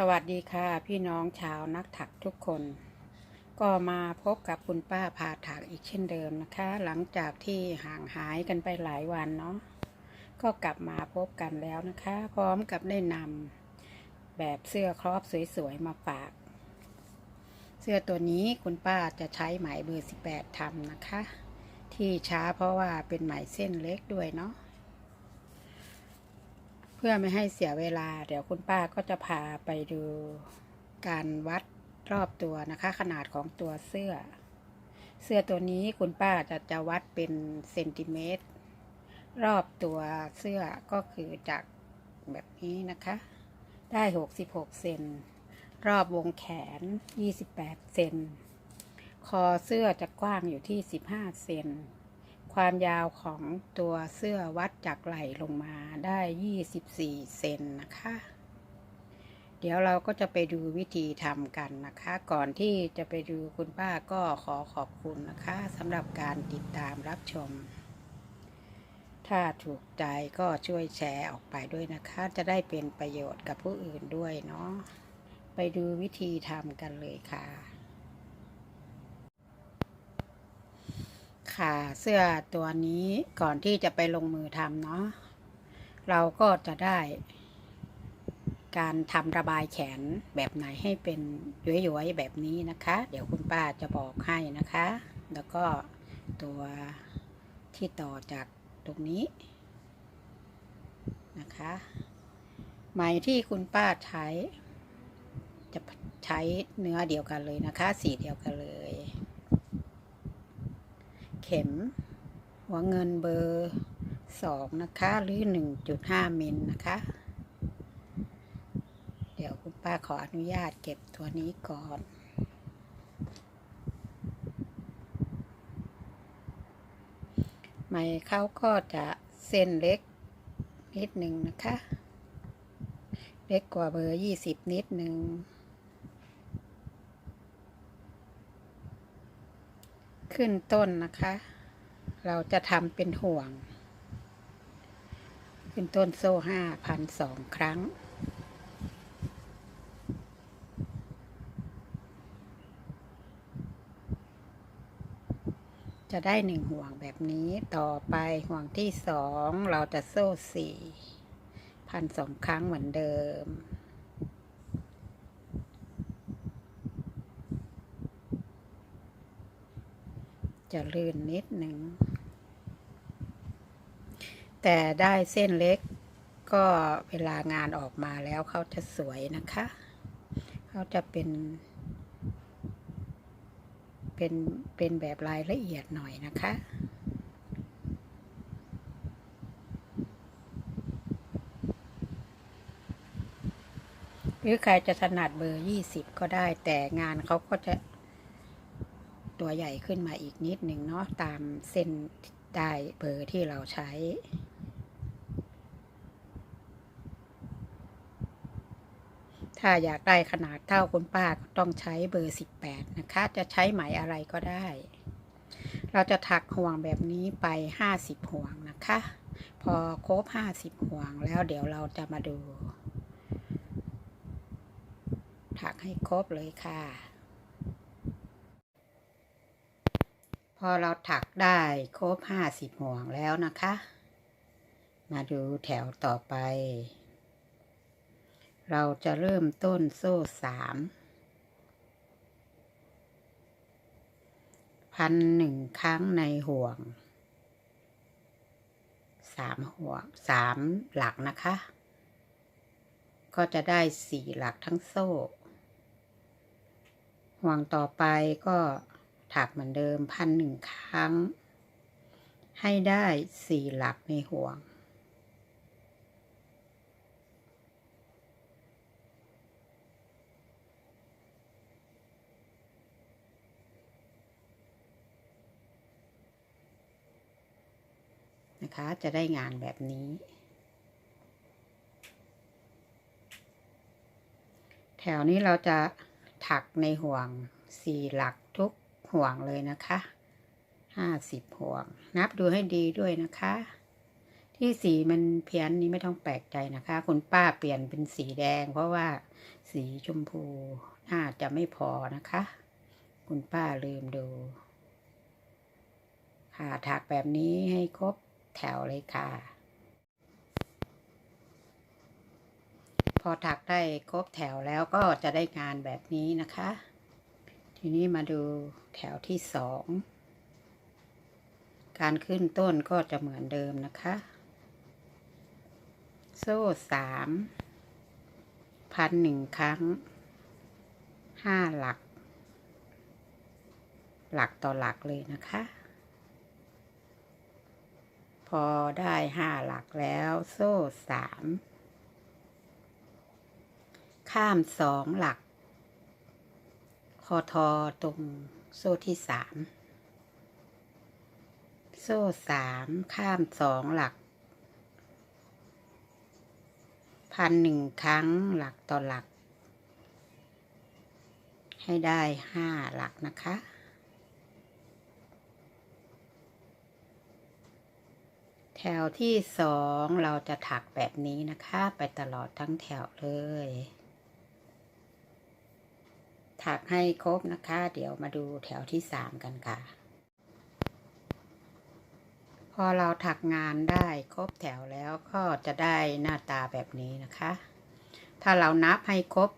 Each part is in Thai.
สวัสดีค่ะพี่น้องชาวนักถักทุกคน ก็มาพบกับคุณป้าพาถักอีกเช่นเดิมนะคะ หลังจากที่ห่างหายกันไปหลายวันเนาะก็กลับมาพบกันแล้วนะคะ พร้อมกับได้นำแบบเสื้อครอบสวยๆมาฝาก เสื้อตัวนี้คุณป้าจะใช้ไหมเบอร์ 18ทำนะคะ ที่ช้าเพราะว่าเป็นไหมเส้นเล็กด้วยเนาะ เพื่อไม่ให้เสียเวลา เดี๋ยวคุณป้าก็จะพาไปดูการวัดรอบตัวนะคะ ขนาดของตัวเสื้อ เสื้อตัวนี้คุณป้าจะจะวัดเป็นเซนติเมตร รอบตัวเสื้อก็คือจากแบบนี้นะคะ ได้ 66 เซนรอบวงแขน 28 เซนคอเสื้อจะกว้างอยู่ที่ 15 เซน ความยาวของตัวเสื้อวัดจากไหล่ลงมาได้ 24 เซนนะคะ เดี๋ยวเราก็จะไปดูวิธีทำกันนะคะ ก่อนที่จะไปดูคุณป้าก็ขอขอบคุณนะคะสำหรับการติดตามรับชม ถ้าถูกใจก็ช่วยแชร์ออกไปด้วยนะคะ จะได้เป็นประโยชน์กับผู้อื่นด้วยเนาะ ไปดูวิธีทำกันเลยค่ะ ค่ะเสื้อตัวนี้ก่อนที่จะไปลงมือทำเนาะเราก็จะได้ การทำระบายแขนแบบไหนให้เป็นย้อยๆแบบนี้นะคะ เดี๋ยวคุณป้าจะบอกให้นะคะ แล้วก็ตัวที่ต่อจากตรงนี้นะคะไหมที่คุณป้าใช้ จะใช้เนื้อเดียวกันเลยนะคะ สีเดียวกันเลย เข็ม หัวเงินเบอร์สองนะคะ หรือหนึ่งจุดห้ามิลนะคะ เดี๋ยวคุณป้าขออนุญาตเก็บตัวนี้ก่อนไหมเขาก็จะเส้นเล็กนิดหนึ่งนะคะ เล็กกว่าเบอร์ยี่สิบนิดหนึ่ง ขึ้นต้นนะคะ เราจะทำเป็นห่วง ขึ้นต้นโซ่ห้าพันสองครั้ง จะได้หนึ่งห่วงแบบนี้ต่อไปห่วงที่สองเราจะโซ่สี่พันสองครั้งเหมือนเดิม จะลื่นนิดหนึ่ง แต่ได้เส้นเล็กก็เวลางานออกมาแล้วเขาจะสวยนะคะ เขาจะเป็น เป็นเป็นแบบรายละเอียดหน่อยนะคะหรือใครจะถนัดเบอร์ยี่สิบก็ได้แต่งานเขาก็จะ ตัวใหญ่ขึ้นมาอีกนิดหนึ่งเนาะตามเส้นได้เบอร์ที่เราใช้ถ้าอยากได้ขนาดเท่าคุณป้าก็ต้องใช้เบอร์ 18 นะคะ จะใช้ไหมอะไรก็ได้ เราจะถักห่วงแบบนี้ไป 50 ห่วงนะคะ พอครบ 50 ห่วงแล้วเดี๋ยวเราจะมาดู ถักให้ครบเลยค่ะ พอเราถักได้ครบห้าสิบห่วงแล้วนะคะ มาดูแถวต่อไป เราจะเริ่มต้นโซ่สามพันหนึ่งครั้งในห่วงสามห่วงสามหลักนะคะ ก็จะได้สี่หลักทั้งโซ่ ห่วงต่อไปก็ ถักเหมือนเดิมพันหนึ่งครั้ง ให้ได้สี่หลักในห่วง นะคะ จะได้งานแบบนี้ แถวนี้เราจะถักในห่วงสี่หลักทุก ห่วงเลยนะคะห้าสิบห่วง นับดูให้ดีด้วยนะคะ ที่สีมันเพี้ยนนี้ไม่ต้องแปลกใจนะคะ คุณป้าเปลี่ยนเป็นสีแดง เพราะว่าสีชมพูน่าจะไม่พอนะคะ คุณป้าลืมดู ค่ะถักแบบนี้ให้ครบแถวเลยค่ะ พอถักได้ครบแถวแล้วก็จะได้งานแบบนี้นะคะ ทีนี้มาดูแถวที่สอง การขึ้นต้นก็จะเหมือนเดิมนะคะ โซ่สามพันหนึ่งครั้งห้าหลัก หลักต่อหลักเลยนะคะ พอได้ห้าหลักแล้วโซ่สามข้ามสองหลัก คอทอตรงโซ่ที่สามโซ่สามข้ามสองหลัก พันหนึ่งครั้งหลักต่อหลัก ให้ได้ห้าหลักนะคะแถวที่สองเราจะถักแบบนี้นะคะ ไปตลอดทั้งแถวเลย ถักให้ครบนะคะ เดี๋ยวมาดูแถวที่สามกันค่ะ พอเราถักงานได้ครบแถวแล้วก็จะได้หน้าตาแบบนี้นะคะ ถ้าเรานับให้ครบ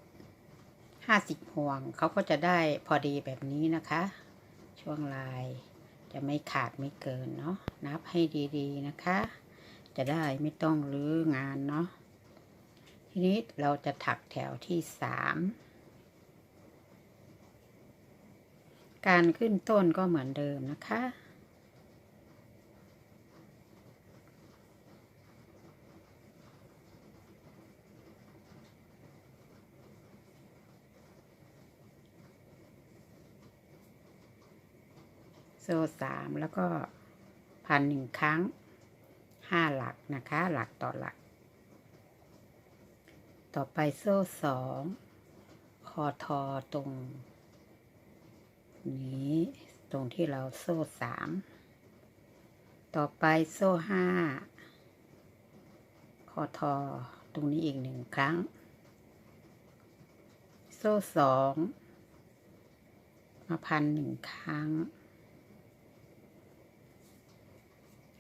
ห้าสิบห่วงเขาก็จะได้พอดีแบบนี้นะคะ ช่วงลายจะไม่ขาดไม่เกินเนาะนับให้ดีๆนะคะ จะได้ไม่ต้องรื้องานเนาะทีนี้เราจะถักแถวที่สาม การขึ้นต้นก็เหมือนเดิมนะคะ โซ่สามแล้วก็พันหนึ่งครั้งห้าหลักนะคะ หลักต่อหลัก ต่อไปโซ่สองคอทอตรง นี้ตรงที่เราโซ่สามต่อไปโซ่ห้าคอทอตรงนี้อีกหนึ่งครั้ง โซ่สองมาพันหนึ่งครั้ง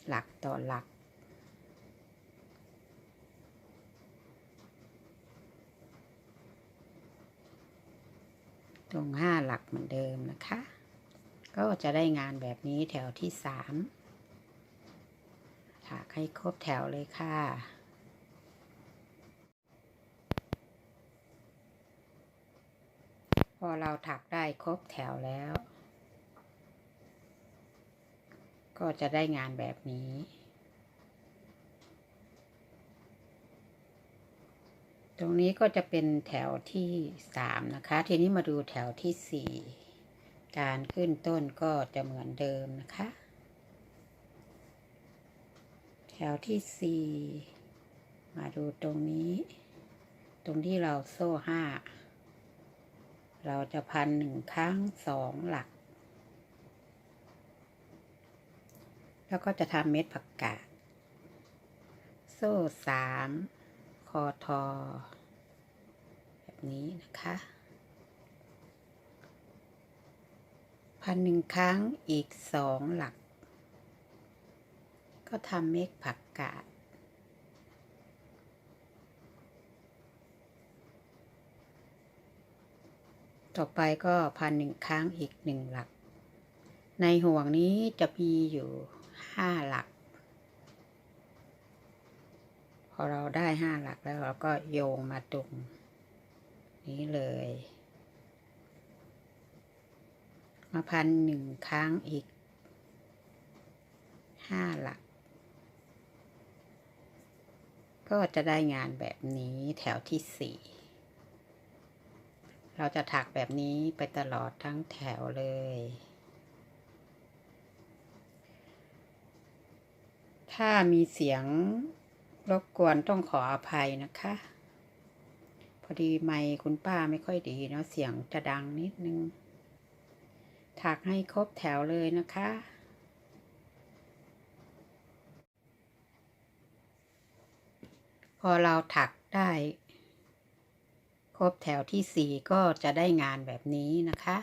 หลักต่อหลัก ตรงห้าหลักเหมือนเดิมนะคะ ก็จะได้งานแบบนี้แถวที่สามถักให้ครบแถวเลยค่ะพอเราถักได้ครบแถวแล้ว ก็จะได้งานแบบนี้ ตรงนี้ก็จะเป็นแถวที่สามนะคะ ทีนี้มาดูแถวที่สี่การขึ้นต้นก็จะเหมือนเดิมนะคะ แถวที่สี่มาดูตรงนี้ ตรงที่เราโซ่ห้าเราจะพันหนึ่งครั้งสองหลัก แล้วก็จะทำเม็ดผักกาด โซ่สาม คอทอ แบบนี้นะคะพันหนึ่งครั้งอีกสองหลัก ก็ทำเม็ดผักกาดต่อไปก็พันหนึ่งครั้งอีกหนึ่งหลัก ในห่วงนี้จะมีอยู่ห้าหลัก พ อเราได้ห้าหลักแล้วเราก็โยงมาตรงนี้เลย มาพันหนึ่งครั้งอีกห้าหลัก ก็จะได้งานแบบนี้แถวที่สี่เราจะถักแบบนี้ไปตลอดทั้งแถวเลย ถ้ามีเสียง รบกวนต้องขออภัยนะคะ พอดีไมค์คุณป้าไม่ค่อยดีเนาะเสียงจะดังนิดนึง ถักให้ครบแถวเลยนะคะ พอเราถักได้ ครบแถวที่สี่ก็จะได้งานแบบนี้นะคะ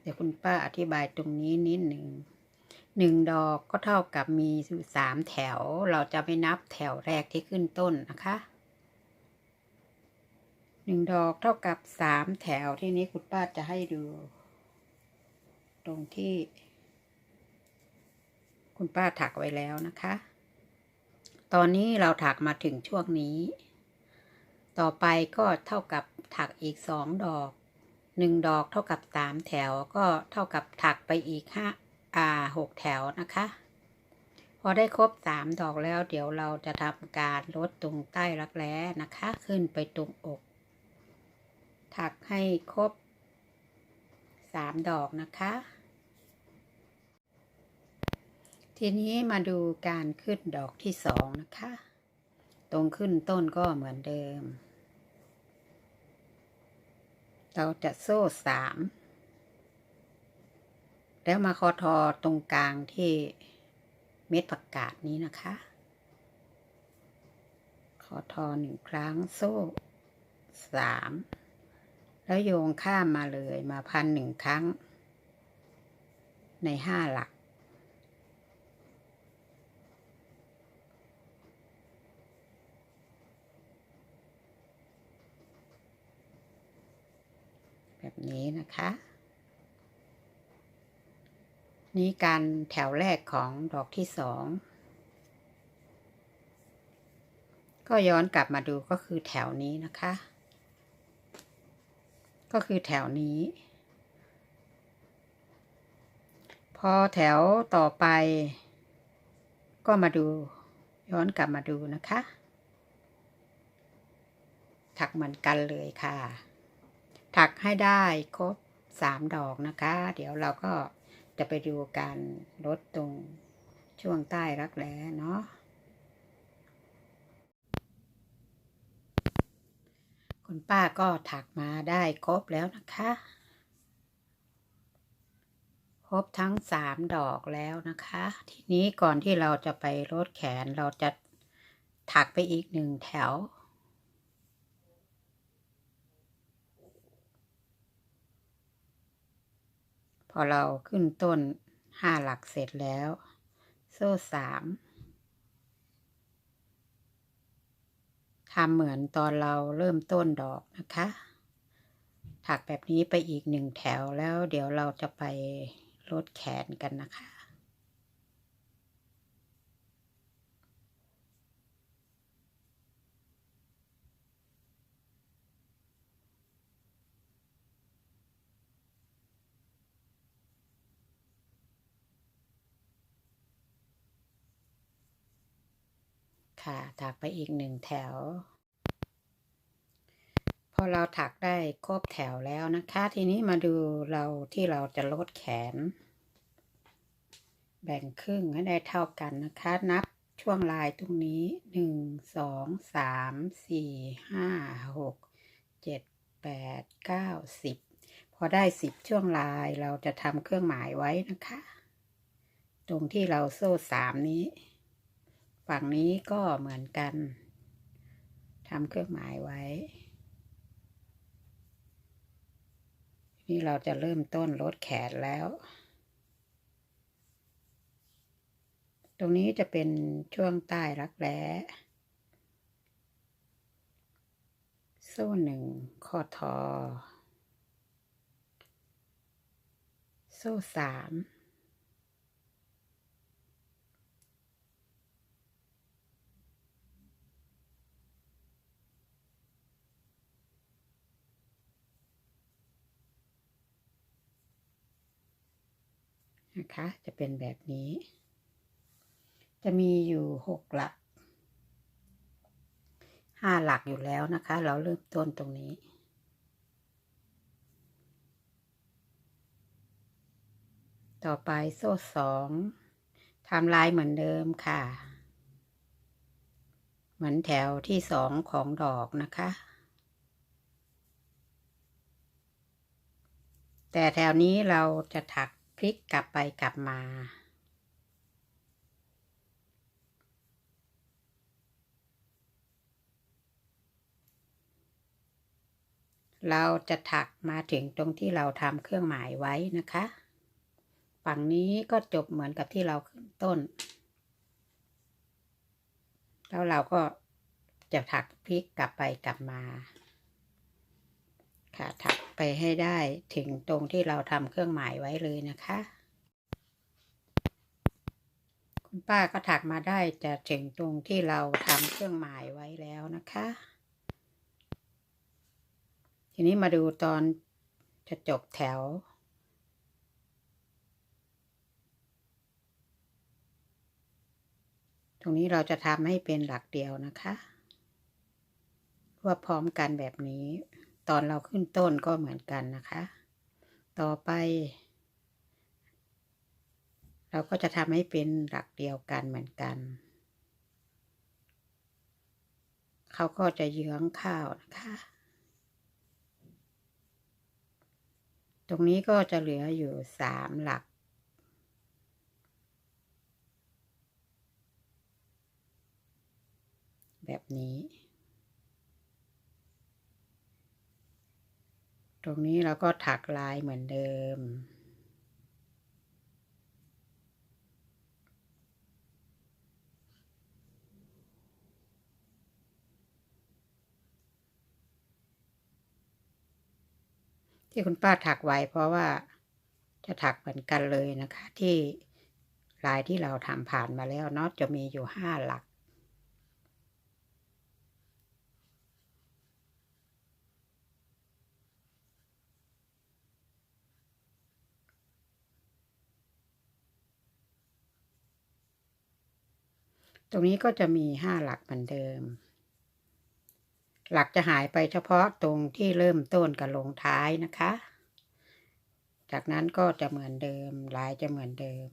เดี๋ยวคุณป้าอธิบายตรงนี้นิดหนึ่ง หนึ่งดอกก็เท่ากับมีอยู่สามแถว เราจะไม่นับแถวแรกที่ขึ้นต้นนะคะหนึ่งดอกเท่ากับสามแถวที่นี้คุณป้าจะให้ดู ตรงที่ คุณป้าถักไว้แล้วนะคะ ตอนนี้เราถักมาถึงช่วงนี้ ต่อไปก็เท่ากับถักอีกสองดอกหนึ่งดอกเท่ากับสามแถวก็เท่ากับถักไปอีกห้า อ่าหกแถวนะคะ พอได้ครบสามดอกแล้ว เดี๋ยวเราจะทำการลดตรงใต้รักแร้นะคะ ขึ้นไปตรงอก ถักให้ครบสามดอกนะคะ ทีนี้มาดูการขึ้นดอกที่สองนะคะ ตรงขึ้นต้นก็เหมือนเดิม เราจะโซ่สาม แล้วมาคอทอตรงกลางที่เม็ดผักกาดนี้นะคะ คอทอหนึ่งครั้งโซ่สามแล้วโยงข้ามมาเลยมาพันหนึ่งครั้ง ในห้าหลัก แบบนี้นะคะ นี่การแถวแรกของดอกที่สองก็ย้อนกลับมาดูก็คือแถวนี้นะคะ ก็คือแถวนี้ พอแถวต่อไป ก็มาดูย้อนกลับมาดูนะคะ ถักเหมือนกันเลยค่ะ ถักให้ได้ครบสามดอกนะคะ เดี๋ยวเราก็ จะไปดูการลดตรงช่วงใต้รักแร้เนาะคุณป้าก็ถักมาได้ครบแล้วนะคะ ครบทั้งสามดอกแล้วนะคะ ทีนี้ก่อนที่เราจะไปลดแขนเราจะถักไปอีกหนึ่งแถว พ อเราขึ้นต้นห้าหลักเสร็จแล้ว โซ่สามทำเหมือนตอนเราเริ่มต้นดอกนะคะ ถักแบบนี้ไปอีกหนึ่งแถวแล้วเดี๋ยวเราจะไปลดแขนกันนะคะ ค่ะ ถักไปอีกหนึ่งแถว พอเราถักได้ครบแถวแล้วนะคะ ทีนี้มาดูเราที่เราจะลดแขน แบ่งครึ่งให้ได้เท่ากันนะคะ นับช่วงลายตรงนี้หนึ่งสองสามสี่ห้าหกเจ็ดแปดเก้าสิบพอได้สิบช่วงลายเราจะทำเครื่องหมายไว้นะคะ ตรงที่เราโซ่สามนี้ ฝั่งนี้ก็เหมือนกันทำเครื่องหมายไว้ นี่เราจะเริ่มต้นลดแขนแล้ว ตรงนี้จะเป็นช่วงใต้รักแร้โซ่หนึ่งข้อทอ โซ่สาม นะคะ จะเป็นแบบนี้ จะมีอยู่หกหลักห้าหลักอยู่แล้วนะคะ เราเริ่มต้นตรงนี้ ต่อไปโซ่สองทำลายเหมือนเดิมค่ะ เหมือนแถวที่สองของดอกนะคะ แต่แถวนี้เราจะถัก พลิกกลับไปกลับมา เราจะถักมาถึงตรงที่เราทำเครื่องหมายไว้นะคะ ฝั่งนี้ก็จบเหมือนกับที่เราขึ้นต้น แล้วเราก็จะถักพลิกกลับไปกลับมา ค่ะ ถักไปให้ได้ถึงตรงที่เราทำเครื่องหมายไว้เลยนะคะ คุณป้าก็ถักมาได้จะถึงตรงที่เราทำเครื่องหมายไว้แล้วนะคะ ทีนี้มาดูตอนจะจบแถวตรงนี้เราจะทำให้เป็นหลักเดียวนะคะ รวบพร้อมกันแบบนี้ ตอนเราขึ้นต้นก็เหมือนกันนะคะ ต่อไป เราก็จะทำให้เป็นหลักเดียวกันเหมือนกัน เขาก็จะเยื้องข้าวนะคะ ตรงนี้ก็จะเหลืออยู่สามหลักแบบนี้ รงนี้เราก็ถักลายเหมือนเดิม ที่คุณป้าถักไว้เพราะว่าจะถักเหมือนกันเลยนะคะ ที่ลายที่เราทำผ่านมาแล้วเนาะจะมีอยู่ห้าหลัก ตรงนี้ก็จะมีห้าหลักเหมือนเดิม หลักจะหายไปเฉพาะตรงที่เริ่มต้นกับลงท้ายนะคะ จากนั้นก็จะเหมือนเดิม ลายจะเหมือนเดิม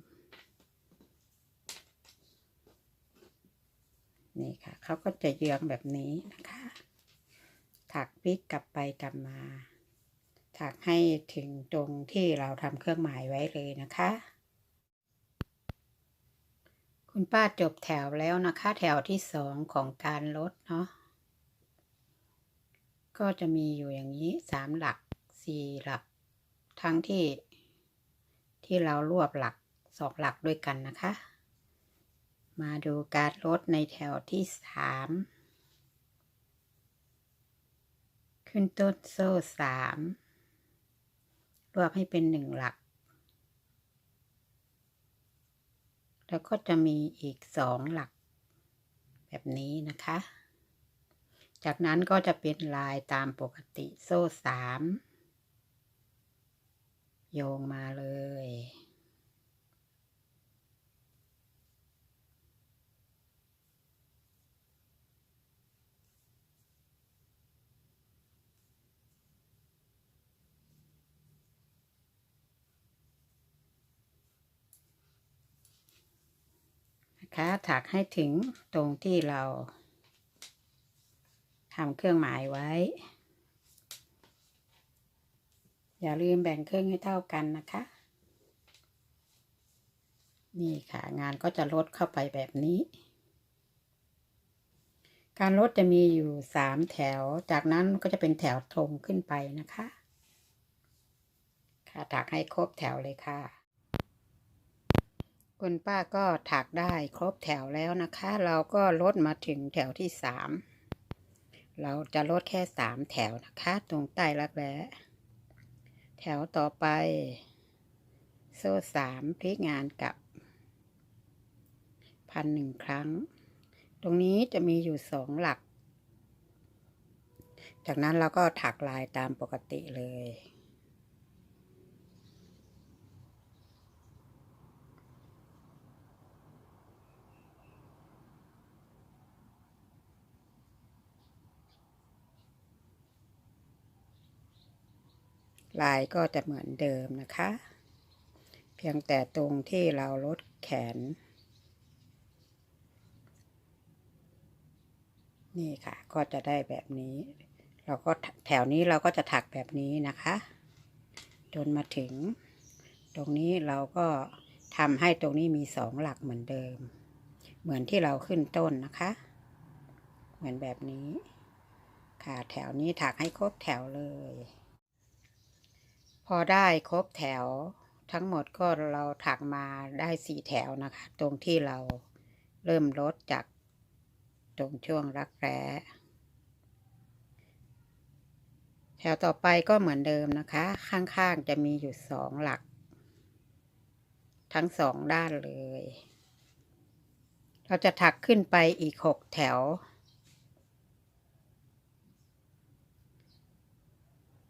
นี่ค่ะ เขาก็จะเยื้องแบบนี้นะคะ ถักพลิกกลับไปกลับมา ถักให้ถึงตรงที่เราทำเครื่องหมายไว้เลยนะคะ คุณป้าจบแถวแล้วนะคะ แถวที่สองของการลดเนาะก็จะมีอยู่อย่างนี้สามหลักสี่หลัก ทั้งที่ที่เรารวบหลักสองหลักด้วยกันนะคะ มาดูการลดในแถวที่สามขึ้นต้นโซ่สามรวบให้เป็นหนึ่งหลัก แล้วก็จะมีอีกสองหลัก แบบนี้นะคะ จากนั้นก็จะเป็นลายตามปกติโซ่สามโยงมาเลย นะคะถักให้ถึงตรงที่เราทำเครื่องหมายไว้ อย่าลืมแบ่งครึ่งให้เท่ากันนะคะ นี่ค่ะงานก็จะลดเข้าไปแบบนี้ การลดจะมีอยู่สามแถว จากนั้นก็จะเป็นแถวตรงขึ้นไปนะคะ ค่ะถักให้ครบแถวเลยค่ะ คุณป้าก็ถักได้ครบแถวแล้วนะคะ เราก็ลดมาถึงแถวที่สามเราจะลดแค่สามแถวนะคะ ตรงใต้รักแร้แถวต่อไป โซ่สามพลิกงานกับพันหนึ่งครั้ง ตรงนี้จะมีอยู่สองหลัก จากนั้นเราก็ถักลายตามปกติเลย ลายก็จะเหมือนเดิมนะคะ เพียงแต่ตรงที่เราลดแขน นี่ค่ะ ก็จะได้แบบนี้ เราก็แถวนี้เราก็จะถักแบบนี้นะคะ จนมาถึง ตรงนี้เราก็ทำให้ตรงนี้มีสองหลักเหมือนเดิม เหมือนที่เราขึ้นต้นนะคะ เหมือนแบบนี้ ค่ะแถวนี้ถักให้ครบแถวเลย พอได้ครบแถวทั้งหมดก็เราถักมาได้สี่แถวนะคะ ตรงที่เราเริ่มลดจากตรงช่วงรักแร้แถวต่อไปก็เหมือนเดิมนะคะ ข้างๆจะมีอยู่สองหลัก ทั้งสองด้านเลย เราจะถักขึ้นไปอีกหกแถว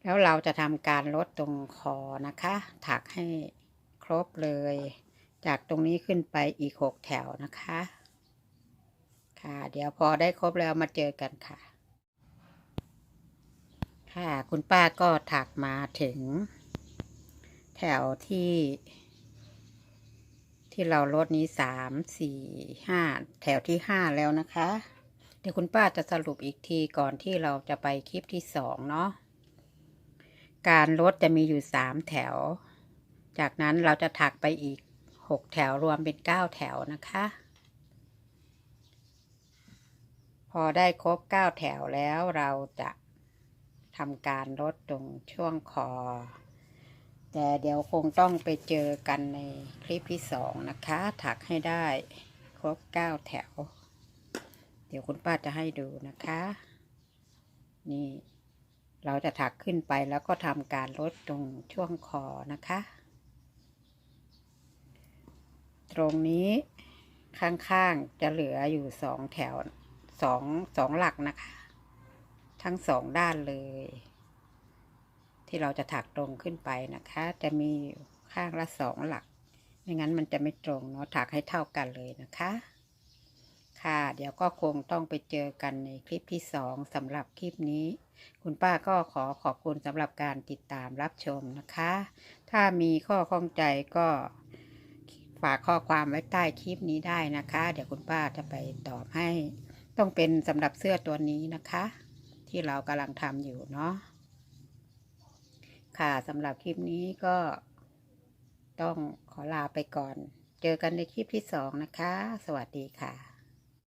แล้วเราจะทำการลดตรงคอนะคะ ถักให้ครบเลย จากตรงนี้ขึ้นไปอีกหกแถวนะคะ ค่ะ เดี๋ยวพอได้ครบแล้วมาเจอกันค่ะ ค่ะ คุณป้าก็ถักมาถึง แถวที่ ที่เราลดนี้สามสี่ห้าแถวที่ห้าแล้วนะคะ เดี๋ยวคุณป้าจะสรุปอีกทีก่อนที่เราจะไปคลิปที่สองเนาะ การลดจะมีอยู่สามแถว จากนั้นเราจะถักไปอีกหกแถวรวมเป็นเก้าแถวนะคะ พอได้ครบเก้าแถวแล้วเราจะทำการลดตรงช่วงคอ แต่เดี๋ยวคงต้องไปเจอกันในคลิปที่สองนะคะ ถักให้ได้ครบเก้าแถว เดี๋ยวคุณป้าจะให้ดูนะคะ นี่ เราจะถักขึ้นไปแล้วก็ทำการลดตรงช่วงคอนะคะ ตรงนี้ข้างๆจะเหลืออยู่สองแถวสองสองหลักนะคะ ทั้งสองด้านเลย ที่เราจะถักตรงขึ้นไปนะคะ จะมีข้างละสองหลัก ไม่งั้นมันจะไม่ตรงเนาะถักให้เท่ากันเลยนะคะ ค่ะ เดี๋ยวก็คงต้องไปเจอกันในคลิปที่สองสำหรับคลิปนี้ คุณป้าก็ขอขอบคุณสำหรับการติดตามรับชมนะคะ ถ้ามีข้อข้องใจก็ฝากข้อความไว้ใต้คลิปนี้ได้นะคะ เดี๋ยวคุณป้าจะไปตอบให้ ต้องเป็นสำหรับเสื้อตัวนี้นะคะ ที่เรากำลังทำอยู่เนาะค่ะสำหรับคลิปนี้ก็ต้องขอลาไปก่อน เจอกันในคลิปที่สองนะคะ สวัสดีค่ะ